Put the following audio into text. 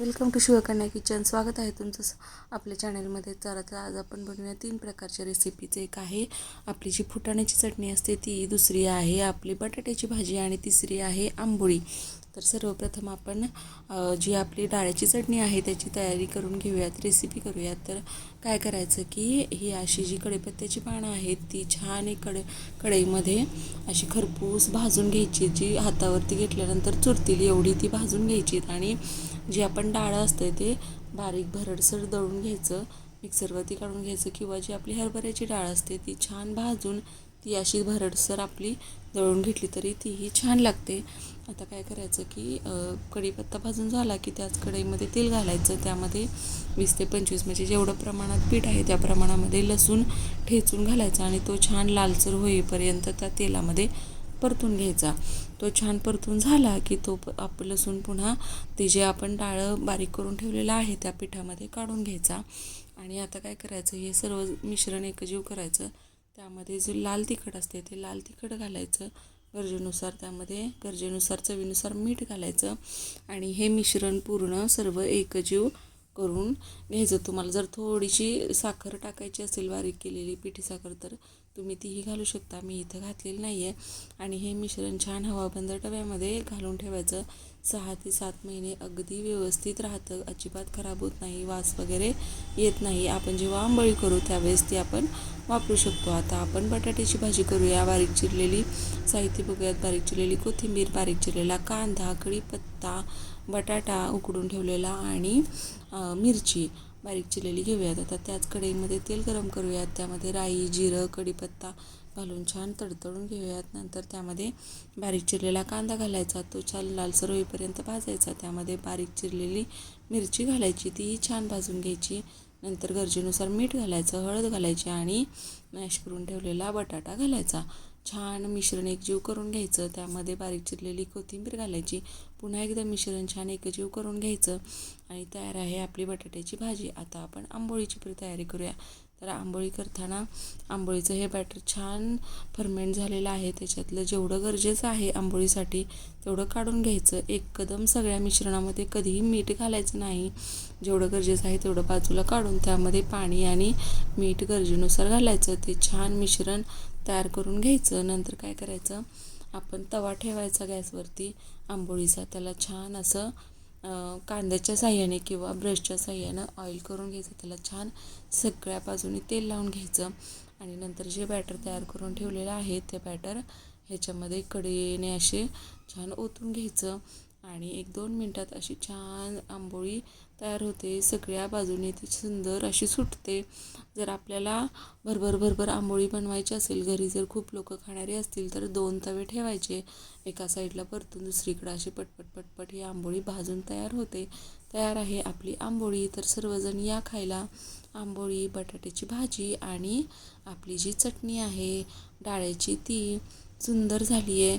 Welcome to Shivkanya kitchen. स्वागत आहे तुमचं आपल्या चॅनलमध्ये. तर आता आज आपण बनवूया तीन प्रकारच्या रेसिपीचं एक आहे. आपली जी फुटाण्याची चटणी असते ती दुसरी आहे आपली बटाट्याची भाजी आणि तिसरी आहे आंबोळी. तर सर्वप्रथम आपण जी आपली डाळ्याची चटणी आहे त्याची तयारी करून घेऊयात रेसिपी करूयात. तर काय करायचं की ही अशी जी कढीपत्त्याची पानं आहेत ती छान एक कडे कढईमध्ये अशी खरपूस भाजून घ्यायची. जी हातावरती घेतल्यानंतर चुरतील एवढी ती भाजून घ्यायची. आणि जी आपण डाळं असते ते बारीक भरडसर दळून घ्यायचं. मिक्सरवरती काढून घ्यायचं किंवा जी आपली हरभऱ्याची डाळ असते ती छान भाजून ती अशी भरडसर आपली दळून घेतली तरी तीही छान लागते. आता काय करायचं की कढीपत्ता भाजून झाला की त्याच कढईमध्ये तेल घालायचं. त्यामध्ये वीस ते पंचवीस म्हणजे जेवढं प्रमाणात पीठ आहे त्या प्रमाणामध्ये लसूण ठेचून घालायचा आणि तो छान लालसर होईपर्यंत त्या तेलामध्ये परतून घ्यायचा. तो छान परतून झाला की तो प- आप लसूण पुन्हा ते जे आपण डाळं बारीक करून ठेवलेलं आहे त्या पिठामध्ये काढून घ्यायचा. आणि आता काय करायचं हे सर्व मिश्रण एकजीव करायचं. त्यामध्ये जे लाल तिखट असते ते लाल तिखट घालायचं. गरजेनुसार त्यामध्ये गरजेनुसार चवीनुसार मीठ घालायचं आणि हे मिश्रण पूर्ण सर्व एकजीव करून घ्यायचं. तुम्हाला जर थोडीशी साखर टाकायची असेल बारीक केलेली पिठी साखर तर तुम्ही तीही घालू शकता. मी इथं घातलेली नाही आहे आणि हे मिश्रण छान हवाबंद डब्यामध्ये घालून ठेवायचं. सहा ते सात महिने अगदी व्यवस्थित राहतं. अजिबात खराब होत नाही. वास वगैरे येत नाही. आपण जेव्हा आंबळी करू त्यावेळेस ती आपण वापरू शकतो. आता आपण बटाट्याची भाजी करूया. बारीक चिरलेली साहित्य बघूयात. बारीक चिरलेली कोथिंबीर बारीक चिरलेला कांदा कढीपत्ता बटाटा उकडून ठेवलेला आणि मिरची. बारीक चिरलेली घेऊयात. आता त्याच कढईमध्ये तेल गरम करूयात. त्यामध्ये राई जिरं कढीपत्ता घालून छान तडतडून घेऊयात. नंतर त्यामध्ये बारीक चिरलेला कांदा घालायचा. तो छान लालसर होईपर्यंत भाजायचा. त्यामध्ये बारीक चिरलेली मिरची घालायची. तीही छान भाजून घ्यायची. नंतर गरजेनुसार मीठ घालायचं हळद घालायची आणि मॅश करून ठेवलेला बटाटा घालायचा. छान मिश्रण एकजीव करून घ्यायचं. त्यामध्ये बारीक चिरलेली कोथिंबीर घालायची. पुन्हा एकदा मिश्रण छान एकजीव करून घ्यायचं. आणि तयार आहे आपली बटाट्याची भाजी. आता आपण आंबोळीची पण तयारी करूया. तर आंबोळी करताना आंबोळीचं हे बॅटर छान फर्मेंट झालेलं आहे. त्याच्यातलं जेवढं गरजेचं आहे आंबोळीसाठी तेवढं काढून घ्यायचं. एकदम सगळ्या मिश्रणामध्ये कधीही मीठ घालायचं नाही. जेवढं गरजेचं आहे तेवढं बाजूला काढून त्यामध्ये पाणी आणि मीठ गरजेनुसार घालायचं. ते छान मिश्रण तयार करून घ्यायचं. नंतर काय करायचं? आपण तवा ठेवायचा गॅसवरती आंबोळीचा. त्याला छान असं कांद्याच्या साह्याने किंवा ब्रशच्या साह्यानं ऑइल करून घ्यायचं. त्याला छान सगळ्या बाजूनी तेल लावून घ्यायचं. आणि नंतर जे बॅटर तयार करून ठेवलेलं आहे ते बॅटर ह्याच्यामध्ये कडेने असे छान ओतून घ्यायचं. आणि एक दोन मिनटात अशी छान आंबोळी तयार होते. सगळ्या बाजूने ती सुंदर अशी सुटते. जर आपल्याला भरभर भरभर आंबोळी बनवायची असेल घरी जर खूप लोक खाणारी असतील तर दोन तवे ठेवायचे. एका साईडला परतून दुसरीकडं अशी पटपट पटपट ही आंबोळी भाजून तयार होते. तयार आहे आपली आंबोळी. तर सर्वजण या खायला आंबोळी बटाट्याची भाजी आणि आपली जी चटणी आहे डाळ्याची ती सुंदर झाली आहे